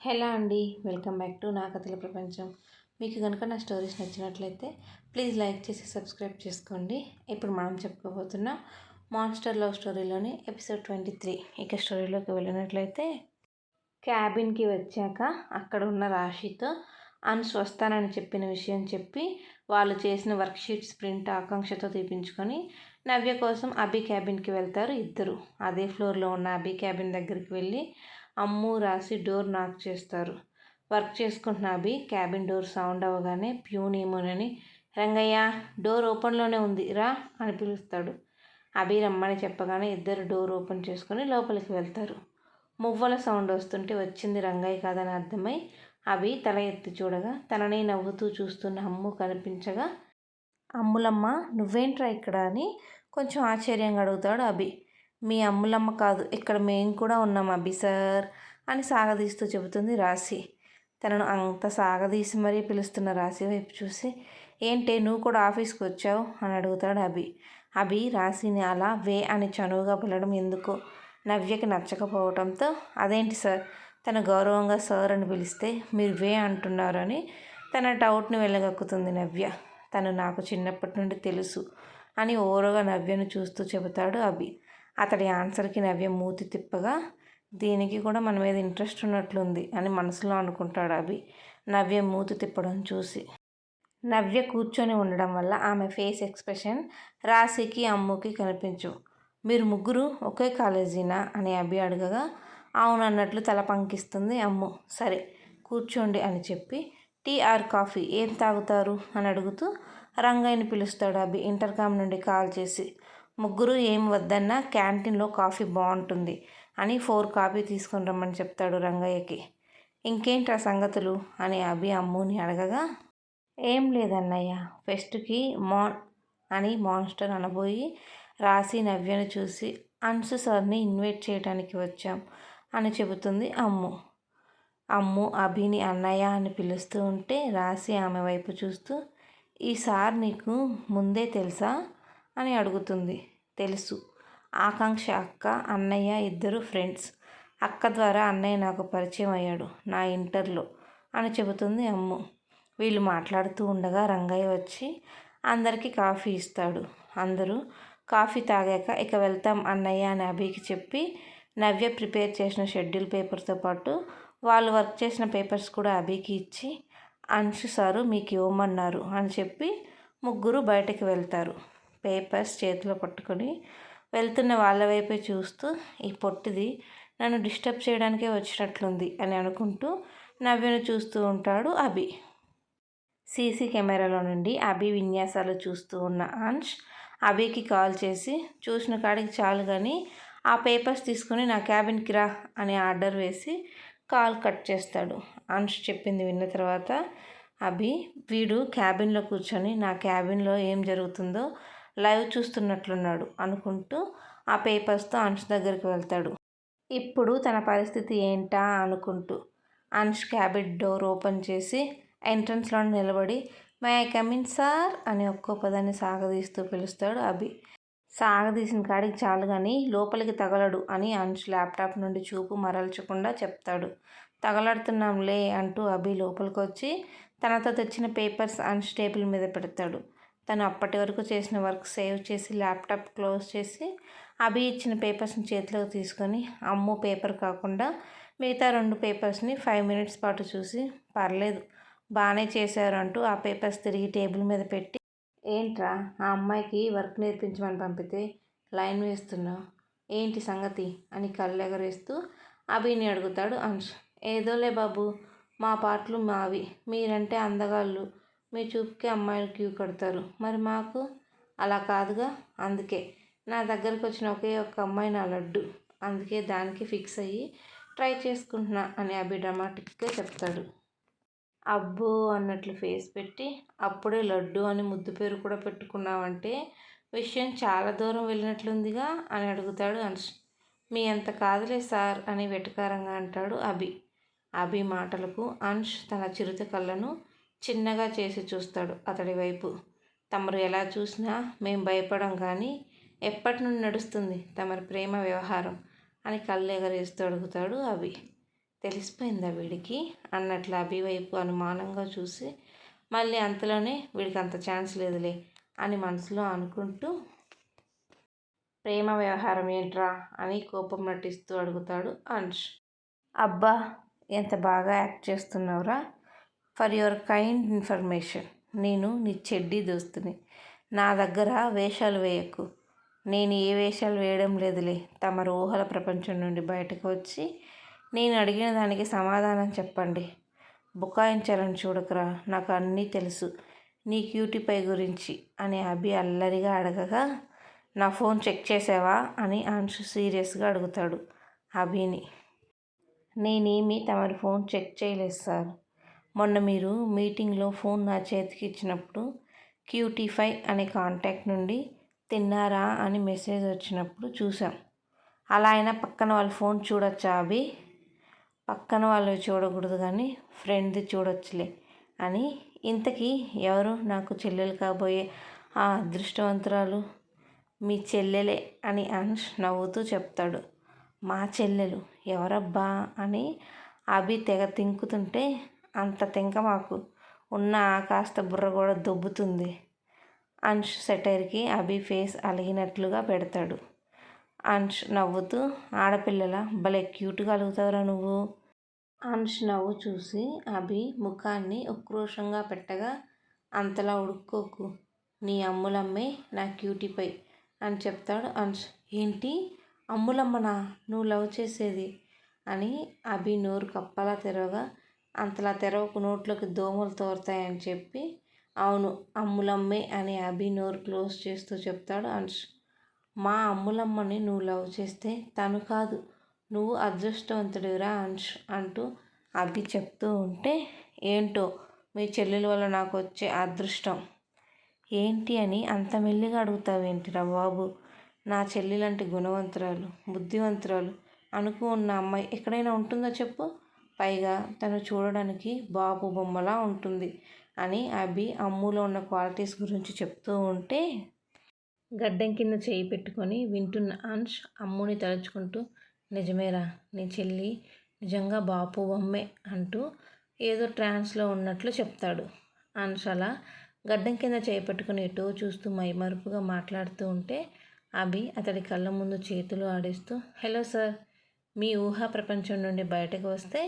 Hello అండి welcome back to నా కథల ప్రపంచం. మీకు కనుక నా స్టోరీస్ నచ్చినట్లయితే ప్లీజ్ లైక్ చేసి సబ్స్క్రైబ్ చేసుకోండి. ఇప్పుడు మనం చెప్పుకోబోతున్న మాన్స్టర్ లవ్ స్టోరీలోని ఎపిసోడ్ ట్వంటీ త్రీ. ఇక స్టోరీలోకి వెళ్ళినట్లయితే క్యాబిన్కి వచ్చాక అక్కడ ఉన్న రాశితో అన్స్ వస్తానని చెప్పిన విషయం చెప్పి వాళ్ళు చేసిన వర్క్షీట్స్ ప్రింట్ ఆకాంక్షతో తీపించుకొని నవ్య కోసం అబీ క్యాబిన్కి వెళ్తారు ఇద్దరు. అదే ఫ్లోర్లో ఉన్న అబీ క్యాబిన్ దగ్గరికి వెళ్ళి అమ్ము రాసి డోర్ నాక్ చేస్తారు. వర్క్ చేసుకుంటున్న అభి క్యాబిన్ డోర్ సౌండ్ అవ్వగానే ప్యూన్ ఏమోనని రంగయ్య డోర్ ఓపెన్లోనే ఉంది రా అని పిలుస్తాడు. అభి రమ్మని చెప్పగానే ఇద్దరు డోర్ ఓపెన్ చేసుకుని లోపలికి వెళ్తారు. మువ్వల సౌండ్ వస్తుంటే వచ్చింది రంగయ్య కాదని అర్థమై అభి తల ఎత్తి చూడగా తనని నవ్వుతూ చూస్తున్న అమ్ము కనిపించగా అమ్ములమ్మ నువ్వేంట్రా ఇక్కడ అని కొంచెం ఆశ్చర్యంగా అడుగుతాడు అభి. మీ అమ్ములమ్మ కాదు ఇక్కడ మేము కూడా ఉన్నాం అభి సార్ అని సాగదీస్తూ చెబుతుంది రాశి. తనను అంత సాగదీసి మరీ పిలుస్తున్న రాశి వైపు చూసి ఏంటే నువ్వు కూడా ఆఫీస్కి వచ్చావు అని అడుగుతాడు అభి. అభి రాశిని అలా వే అని చనువుగా పిలవడం ఎందుకో? నవ్యకి నచ్చకపోవడంతో అదేంటి సార్? తన గౌరవంగా సార్ అని పిలిస్తే మీరు వే అంటున్నారు అని తన డౌట్ని వెళ్ళగక్కుతుంది నవ్య. తను నాకు చిన్నప్పటి నుండి తెలుసు అని ఓరగా నవ్యను చూస్తూ చెబుతాడు అభి. అతడి ఆన్సర్కి నవ్య మూతి తిప్పగా దీనికి కూడా మన మీద ఇంట్రెస్ట్ ఉన్నట్లుంది అని మనసులో అనుకుంటాడు అభి నవ్య మూతి తిప్పడం చూసి. నవ్య కూర్చొని ఉండడం వల్ల ఆమె ఫేస్ ఎక్స్ప్రెషన్ రాశికి అమ్ముకి కనిపించు. మీరు ముగ్గురు ఒకే కాలేజీనా? అని అభి అడగగా అవునన్నట్లు తల పంకిస్తుంది అమ్ము. సరే కూర్చోండి అని చెప్పి టీ ఆర్ కాఫీ ఏం తాగుతారు? అని అడుగుతూ రంగయ్యని పిలుస్తాడు అభి ఇంటర్కామ్ నుండి కాల్ చేసి. ముగ్గురు ఏం వద్దన్నా క్యాంటీన్లో కాఫీ బాగుంటుంది అని ఫోర్ కాఫీ తీసుకొని రమ్మని చెప్తాడు రంగయ్యకి. ఇంకేంటి ఆ సంగతులు? అని అభి అమ్ముని అడగగా ఏం లేదన్నయ్య ఫెస్ట్కి మాన్ అని మాన్స్టర్ అనబోయి రాసి నవ్యను చూసి అన్సు సార్ని ఇన్వైట్ చేయడానికి వచ్చాం అని చెబుతుంది అమ్ము. అమ్ము అభిని అన్నయ్య అని పిలుస్తూ ఉంటే రాసి ఆమె వైపు చూస్తూ ఈ సార్ నీకు ముందే తెలుసా? అని అడుగుతుంది. తెలుసు. ఆకాంక్ష అక్క అన్నయ్య ఇద్దరు ఫ్రెండ్స్. అక్క ద్వారా అన్నయ్య నాకు పరిచయం అయ్యాడు. నా ఇంటర్లో అని చెబుతుంది అమ్ము. వీళ్ళు మాట్లాడుతూ ఉండగా రంగయ్య వచ్చి అందరికీ కాఫీ ఇస్తాడు. అందరూ కాఫీ తాగాక ఇక వెళ్తాం అన్నయ్య అని అభికి చెప్పి నవ్య ప్రిపేర్ చేసిన షెడ్యూల్ పేపర్తో పాటు వాళ్ళు వర్క్ చేసిన పేపర్స్ కూడా అభికి ఇచ్చి అంశు సారు మీకు ఇవ్వమన్నారు అని చెప్పి ముగ్గురు బయటకు వెళ్తారు. పేపర్స్ చేతిలో పట్టుకొని వెళ్తున్న వాళ్ళ వైపే చూస్తూ ఈ పొట్టిది నన్ను డిస్టర్బ్ చేయడానికే వచ్చినట్లుంది అని అనుకుంటూ నవ్యను చూస్తూ ఉంటాడు అభి. సీసీ కెమెరాలో నుండి అభి విన్యాసాలు చూస్తూ ఉన్న అంష్ అభికి కాల్ చేసి చూసిన కాడికి చాలు కానీ ఆ పేపర్స్ తీసుకుని నా క్యాబిన్కి రా అని ఆర్డర్ వేసి కాల్ కట్ చేస్తాడు. అంష్ చెప్పింది విన్న తర్వాత అభి వీడు క్యాబిన్లో కూర్చొని నా క్యాబిన్లో ఏం జరుగుతుందో లైవ్ చూస్తున్నట్లున్నాడు అనుకుంటూ ఆ పేపర్స్తో అంష్ దగ్గరికి వెళ్తాడు. ఇప్పుడు తన పరిస్థితి ఏంటా అనుకుంటూ అంష్ క్యాబిట్ డోర్ ఓపెన్ చేసి ఎంట్రన్స్లో నిలబడి మే ఐ కమిన్ సార్ అని ఒక్కో పదాన్ని సాగదీస్తూ పిలుస్తాడు అభి. సాగదీసిన కాడికి చాలు కానీ లోపలికి తగలడు అని అంశ్ ల్యాప్టాప్ నుండి చూపు మరల్చకుండా చెప్తాడు. తగలడుతున్నాంలే అంటూ అభి లోపలికి వచ్చి తనతో తెచ్చిన పేపర్స్ అంశ్ టేబుల్ మీద పెడతాడు. తను అప్పటి వరకు చేసిన వర్క్ సేవ్ చేసి ల్యాప్టాప్ క్లోజ్ చేసి అభి ఇచ్చిన పేపర్స్ని చేతిలోకి తీసుకొని అమ్ము పేపర్ కాకుండా మిగతా రెండు పేపర్స్ని ఫైవ్ మినిట్స్ పాటు చూసి పర్లేదు బాగానే చేశారు అంటూ ఆ పేపర్స్ తిరిగి టేబుల్ మీద పెట్టి ఏంట్రా ఆ అమ్మాయికి వర్క్ నేర్పించమని పంపితే లైన్ వేస్తున్నావు ఏంటి సంగతి అని కళ్ళెగరేస్తూ అభిని అడుగుతాడు అంశ్. ఏదోలే బాబు మా పాటలు మావి మీరంటే అందగాళ్ళు మీ చూపుకే అమ్మాయిలు క్యూ కడతారు. మరి మాకు? అలా కాదుగా? అందుకే. నా దగ్గరకు వచ్చిన ఒకే ఒక్క అమ్మాయి నా లడ్డు. అందుకే దానికి ఫిక్స్ అయ్యి ట్రై చేసుకుంటున్నా అని అభి డ్రమాటిక్గా చెప్తాడు. అబ్బో అన్నట్లు ఫేస్ పెట్టి అప్పుడే లడ్డు అని ముద్దు పేరు కూడా పెట్టుకున్నావంటే విషయం చాలా దూరం వెళ్ళినట్లుందిగా అని అడుగుతాడు అన్ష్. మీ అంత కాదులే సార్ అని వెటకారంగా అంటాడు అభి. అభి మాటలకు అంష్ తన చిరుత కళ్ళను చిన్నగా చేసి చూస్తాడు అతడి వైపు. తమరు ఎలా చూసినా మేం భయపడం కానీ ఎప్పటి నుండి నడుస్తుంది తమరి ప్రేమ వ్యవహారం అని కళ్ళెగరేస్తూ అడుగుతాడు అవి తెలిసిపోయిందా వీడికి? అన్నట్లు అభి వైపు అనుమానంగా చూసి మళ్ళీ అంతలోనే వీడికి అంత ఛాన్స్ లేదులే అని మనసులో అనుకుంటూ ప్రేమ వ్యవహారం ఏంట్రా అని కోపం నటిస్తూ అడుగుతాడు అంష్ అబ్బా ఎంత బాగా యాక్ట్ చేస్తున్నావురా? For your kind information. నేను నీ చెడ్డీ దోస్తుని. నా దగ్గర వేషాలు వేయకు. నేను ఏ వేషాలు వేయడం లేదులే. తమ ఊహల ప్రపంచం నుండి బయటకు వచ్చి నేను అడిగిన దానికి సమాధానం చెప్పండి. బుకాయించాలని చూడకురా నాకు అన్నీ తెలుసు. నీ క్యూటీపై గురించి అని అభి అల్లరిగా అడగగా నా ఫోన్ చెక్ చేసావా అని అంశు సీరియస్గా అడుగుతాడు అభిని. నేనేమి తమరి ఫోన్ చెక్ చేయలేదు సార్. మొన్న మీరు మీటింగ్లో ఫోన్ నా చేతికి ఇచ్చినప్పుడు క్యూటీ ఫైవ్ అనే కాంటాక్ట్ నుండి తిన్నారా అని మెసేజ్ వచ్చినప్పుడు చూసాం అలా అయినా పక్కన వాళ్ళ ఫోన్ చూడొచ్చా అవి పక్కన వాళ్ళు చూడకూడదు కానీ ఫ్రెండ్ది చూడొచ్చులే అని. ఇంతకీ ఎవరు? నాకు చెల్లెలు కాబోయే ఆ అదృష్టవంతురాలు మీ చెల్లెలే అని అంశ్ నవ్వుతూ చెప్తాడు. మా చెల్లెలు ఎవరబ్బా అని అభి తెగ తింకుతుంటే అంత తింక మాకు. ఉన్న కాస్త బుర్ర కూడా దొబ్బుతుంది. అంష్ సెటైర్కి అభి ఫేస్ అలిగినట్లుగా పెడతాడు. అంష్ నవ్వుతూ ఆడపిల్లల భలే క్యూట్గా అలుగుతావురా నువ్వు. అంష్ నవ్వు చూసి అభి ముఖాన్ని ఉక్రోషంగా పెట్టగా అంతలా ఉడుక్కోకు. నీ అమ్ములమ్మే నా క్యూటీపై అని చెప్తాడు అంష్ ఏంటి? అమ్ములమ్మనా? నువ్వు లవ్ చేసేది? అని అభి నోరు కప్పలా తెరవగా అంతలా తెరవకు నోట్లోకి దోమలు తోరుతాయని చెప్పి అవును అమ్ములమ్మే అని అభి నోరు క్లోజ్ చేస్తూ చెప్తాడు అంశ్ మా అమ్ములమ్మని నువ్వు లవ్ చేస్తే తను కాదు నువ్వు అదృష్టవంతుడిరా అంశ్ అంటూ అభి చెప్తూ ఉంటే ఏంటో మీ చెల్లెల వల్ల నాకు వచ్చే అదృష్టం. ఏంటి అని అంత మెల్లిగా అడుగుతావేంటిరా బాబు? నా చెల్లెలంటే గుణవంతురాలు బుద్ధివంతురాలు అనుకు ఉన్న అమ్మాయి ఎక్కడైనా ఉంటుందో చెప్పు? పైగా తను చూడడానికి బాబు బొమ్మలా ఉంటుంది అని అభి అమ్ములో ఉన్న క్వాలిటీస్ గురించి చెప్తూ ఉంటే గడ్డం కింద చేయి పెట్టుకొని వింటున్న అంశ్ అమ్ముని తలుచుకుంటూ నిజమేరా నీ చెల్లి నిజంగా బాపు బొమ్మే అంటూ ఏదో ట్రాన్స్లో ఉన్నట్లు చెప్తాడు. అంశ్ అలా గడ్డం కింద చేయి పెట్టుకుని ఎటో చూస్తూ మైమరుపుగా మాట్లాడుతూ ఉంటే అభి అతడి కళ్ళ ముందు చేతులు ఆడిస్తూ హలో సార్ మీ ఊహా ప్రపంచం నుండి బయటకు వస్తే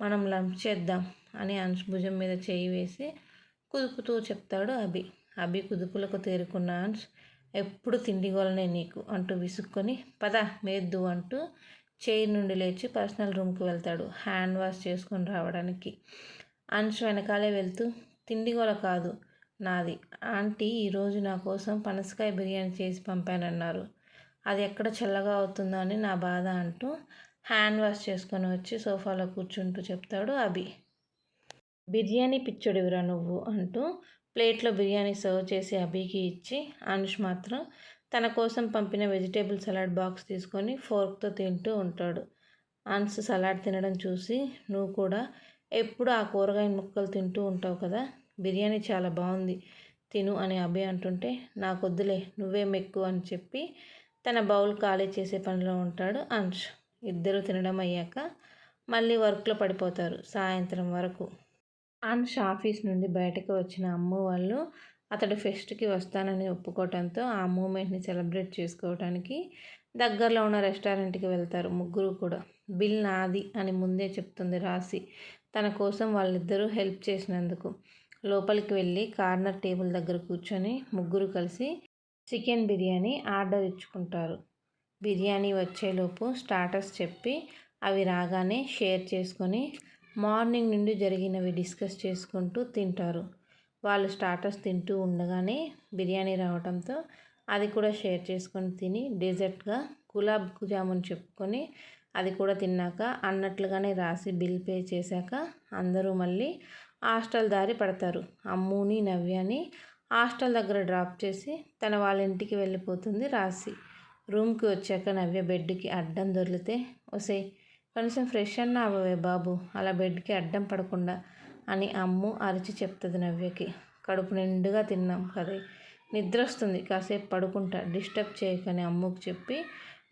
మనం లంచ్ చేద్దాం అని అంశ్ భుజం మీద చేయి వేసి కుదుపుతూ చెప్తాడు అభి. అభి కుదుపులకు తేరుకున్న అంశ్ ఎప్పుడు తిండి గోలనే నీకు? అంటూ విసుక్కొని పద మేద్దు అంటూ చైర్ నుండి లేచి పర్సనల్ రూమ్కి వెళ్తాడు హ్యాండ్ వాష్ చేసుకొని రావడానికి. అంశ్ వెనకాలే వెళ్తూ తిండి గోల కాదు నాది. ఆంటీ ఈరోజు నా కోసం పనసకాయ బిర్యానీ చేసి పంపానన్నారు. అది ఎక్కడ చల్లగా అవుతుందో అని నా బాధ అంటూ హ్యాండ్ వాష్ చేసుకొని వచ్చి సోఫాలో కూర్చుంటూ చెప్తాడు అభి. బిర్యానీ పిచ్చోడివిరా నువ్వు అంటూ ప్లేట్లో బిర్యానీ సర్వ్ చేసి అభికి ఇచ్చి అనుష్ మాత్రం తన కోసం పంపిన వెజిటేబుల్ సలాడ్ బాక్స్ తీసుకొని ఫోర్క్తో తింటూ ఉంటాడు. అన్స్ సలాడ్ తినడం చూసి నువ్వు కూడా ఎప్పుడు ఆ కూరగాయ ముక్కలు తింటూ ఉంటావు కదా బిర్యానీ చాలా బాగుంది తిను అని అభి అంటుంటే నాకొద్దులే నువ్వే మెక్కు అని చెప్పి తన బౌల్ ఖాళీ చేసే పనిలో ఉంటాడు అంశ్ ఇద్దరు తినడం అయ్యాక మళ్ళీ వర్క్లో పడిపోతారు సాయంత్రం వరకు. అండ్ ఆఫీస్ నుండి బయటకు వచ్చిన అమ్ము వాళ్ళు అతడు ఫెస్ట్కి వస్తానని ఒప్పుకోవడంతో ఆ మూమెంట్ని సెలబ్రేట్ చేసుకోవడానికి దగ్గరలో ఉన్న రెస్టారెంట్కి వెళ్తారు ముగ్గురు కూడా. బిల్ నాది అని ముందే చెప్తుంది రాసి తన కోసం వాళ్ళిద్దరూ హెల్ప్ చేసినందుకు. లోపలికి వెళ్ళి కార్నర్ టేబుల్ దగ్గర కూర్చొని ముగ్గురు కలిసి చికెన్ బిర్యానీ ఆర్డర్ ఇచ్చుకుంటారు. బిర్యానీ వచ్చేలోపు స్టార్టర్స్ చెప్పి అవి రాగానే షేర్ చేసుకొని మార్నింగ్ నుండి జరిగినవి డిస్కస్ చేసుకుంటూ తింటారు. వాళ్ళు స్టార్టర్స్ తింటూ ఉండగానే బిర్యానీ రావడంతో అది కూడా షేర్ చేసుకొని తిని డెజర్ట్గా గులాబ్ జామున్ చెప్పుకొని అది కూడా తిన్నాక అన్నట్లుగానే రాసి బిల్ పే చేశాక అందరూ మళ్ళీ హాస్టల్ దారి పడతారు. అమ్ముని నవ్యాని హాస్టల్ దగ్గర డ్రాప్ చేసి తన వాళ్ళ ఇంటికి వెళ్ళిపోతుంది రాసి. రూమ్కి వచ్చాక నవ్య బెడ్కి అడ్డం దొరికితే ఒసే కొంచెం ఫ్రెష్ అన్న అవ్వవే బాబు అలా బెడ్కి అడ్డం పడకుండా అని అమ్ము అరిచి చెప్తుంది నవ్యకి. కడుపు నిండుగా తిన్నాం కదే నిద్ర వస్తుంది కాసేపు పడుకుంటా డిస్టర్బ్ చేయకని అమ్ముకు చెప్పి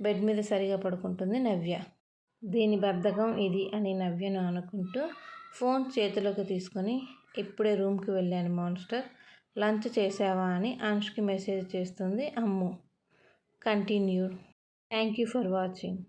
బెడ్ మీద సరిగా పడుకుంటుంది నవ్య. దీని బద్ధకం ఇది అని నవ్యను అనుకుంటూ ఫోన్ చేతిలోకి తీసుకొని ఇప్పుడే రూమ్కి వెళ్ళాను మాన్స్టర్ లంచ్ చేసావా అని అంష్కి మెసేజ్ చేస్తుంది అమ్ము. continued. Thank you for watching.